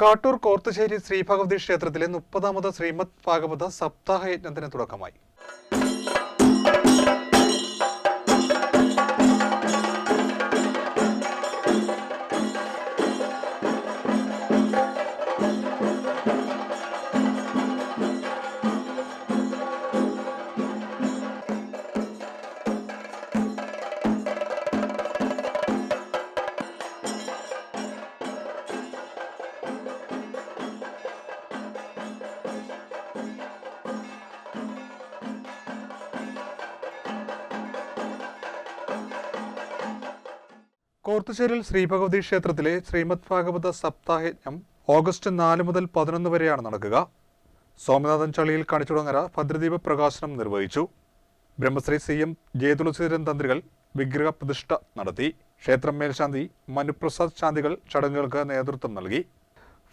കാട്ടൂർ കോർത്തുശ്ശേരി ശ്രീ ഭഗവതി ക്ഷേത്രത്തിലെ മുപ്പതാമത് ശ്രീമദ് ഭാഗവത സപ്താഹ യജ്ഞത്തിന് തുടക്കമായി. കോർത്തുശ്ശേരിയിൽ ശ്രീഭഗവതി ക്ഷേത്രത്തിലെ ശ്രീമദ് ഭാഗവത സപ്താഹയജ്ഞം ഓഗസ്റ്റ് നാല് മുതൽ പതിനൊന്ന് വരെയാണ് നടക്കുക. സോമനാഥൻ ചളിയിൽ കണിച്ചുടങ്ങര ഭദ്രദീപ പ്രകാശനം നിർവഹിച്ചു. ബ്രഹ്മശ്രീ സി എം ജയതുളസീധരൻ തന്ത്രികൾ വിഗ്രഹ പ്രതിഷ്ഠ നടത്തി. ക്ഷേത്രം മേൽശാന്തി മനുപ്രസാദ് ശാന്തികൾ ചടങ്ങുകൾക്ക് നേതൃത്വം നൽകി.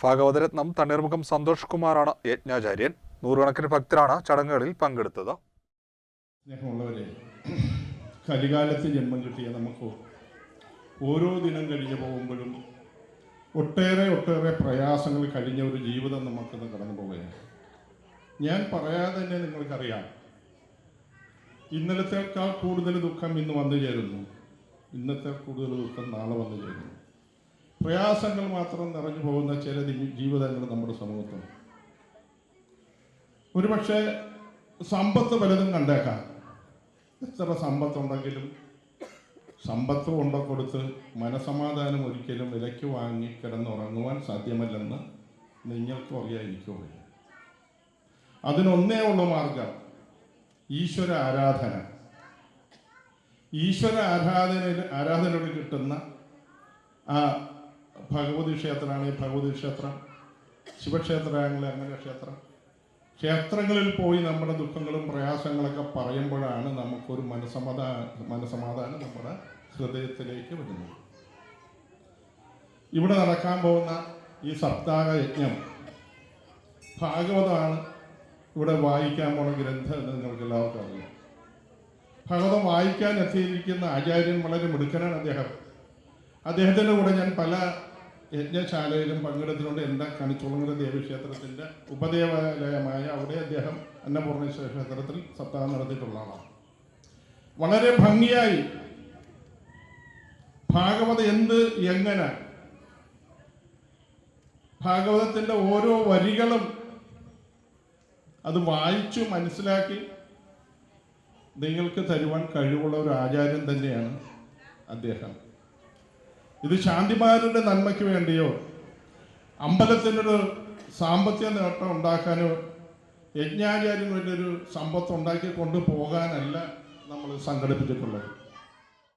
ഭാഗവതരത്നം തണ്ണീർമുഖം സന്തോഷ് കുമാറാണ് യജ്ഞാചാര്യൻ. നൂറുകണക്കിന് ഭക്തരാണ് ചടങ്ങുകളിൽ പങ്കെടുത്തത്. സ്നേഹമുള്ളവരെ കലികാലത്ത് ജന്മം കിട്ടിയ നമുക്ക് ഓരോ ദിനം കഴിഞ്ഞു പോകുമ്പോഴും ഒട്ടേറെ ഒട്ടേറെ പ്രയാസങ്ങൾ കഴിഞ്ഞ ഒരു ജീവിതം നമുക്കിന്ന് കടന്നു പോവുകയാണ്. ഞാൻ പറയാതെ തന്നെ നിങ്ങൾക്കറിയാം. ഇന്നലത്തേക്കാൾ കൂടുതൽ ദുഃഖം ഇന്ന് വന്നു ചേരുന്നു. ഇന്നത്തെ കൂടുതൽ ദുഃഖം നാളെ വന്നു ചേരുന്നു. പ്രയാസങ്ങൾ മാത്രം നിറഞ്ഞു പോകുന്ന ചില ജീവിതങ്ങൾ നമ്മുടെ സമൂഹത്തിൽ ഒരുപക്ഷെ സമ്പത്ത് പലതും കണ്ടേക്കാം. എത്ര സമ്പത്തുണ്ടെങ്കിലും സമ്പത്ത് കൊണ്ടു കൊടുത്ത് മനസമാധാനം ഒരിക്കലും വിലയ്ക്ക് വാങ്ങി കിടന്നുറങ്ങുവാൻ സാധ്യമല്ലെന്ന് നിങ്ങൾക്കും അറിയാം അതിനൊന്നേ ഉള്ള മാർഗം ഈശ്വര ആരാധന. ഈശ്വര ആരാധന ആരാധനയോട് കിട്ടുന്ന ആ ഭഗവതി ക്ഷേത്രമാണ് ഭഗവതി ക്ഷേത്രം ശിവക്ഷേത്രമാണെങ്കിൽ അങ്ങനെ ക്ഷേത്രം. ക്ഷേത്രങ്ങളിൽ പോയി നമ്മുടെ ദുഃഖങ്ങളും പ്രയാസങ്ങളൊക്കെ പറയുമ്പോഴാണ് നമുക്കൊരു മനസമാധാന മനസമാധാനം നമ്മുടെ ഹൃദയത്തിലേക്ക് വരുന്നത്. ഇവിടെ നടക്കാൻ പോകുന്ന ഈ സപ്താഹ യജ്ഞം ഭാഗവതമാണ് ഇവിടെ വായിക്കാൻ പോണ ഗ്രന്ഥം എന്ന് നിങ്ങൾക്ക് എല്ലാവർക്കും അറിയാം. ഭാഗവതം വായിക്കാൻ എത്തിയിരിക്കുന്ന ആചാര്യൻ വളരെ മിടുക്കനാണ് അദ്ദേഹം. അദ്ദേഹത്തിന്റെ കൂടെ ഞാൻ പല യജ്ഞശാലയിലും പങ്കെടുത്തിട്ടുണ്ട്. എന്റെ കണിച്ചുളങ്ങര ദേവീക്ഷേത്രത്തിന്റെ ഉപദേവാലയമായ അവിടെ അദ്ദേഹം അന്നപൂർണേശ്വര ക്ഷേത്രത്തിൽ സപ്താഹം നടത്തിയിട്ടുള്ള ആളാണ്. വളരെ ഭംഗിയായി ഭാഗവത എന്ത് എങ്ങനെ ഭാഗവതത്തിന്റെ ഓരോ വരികളും അത് വായിച്ചു മനസ്സിലാക്കി നിങ്ങൾക്ക് തരുവാൻ കഴിവുള്ള ഒരു ആചാര്യൻ തന്നെയാണ് അദ്ദേഹം. ഇത് ശാന്തിമാരുടെ നന്മയ്ക്ക് വേണ്ടിയോ അമ്പലത്തിനൊരു സാമ്പത്തിക നേട്ടം ഉണ്ടാക്കാനോ യജ്ഞാചാര്യന് വലിയൊരു സമ്പത്ത് ഉണ്ടാക്കി കൊണ്ടുപോകാനല്ല നമ്മൾ സംഘടിപ്പിച്ചിട്ടുള്ളത്.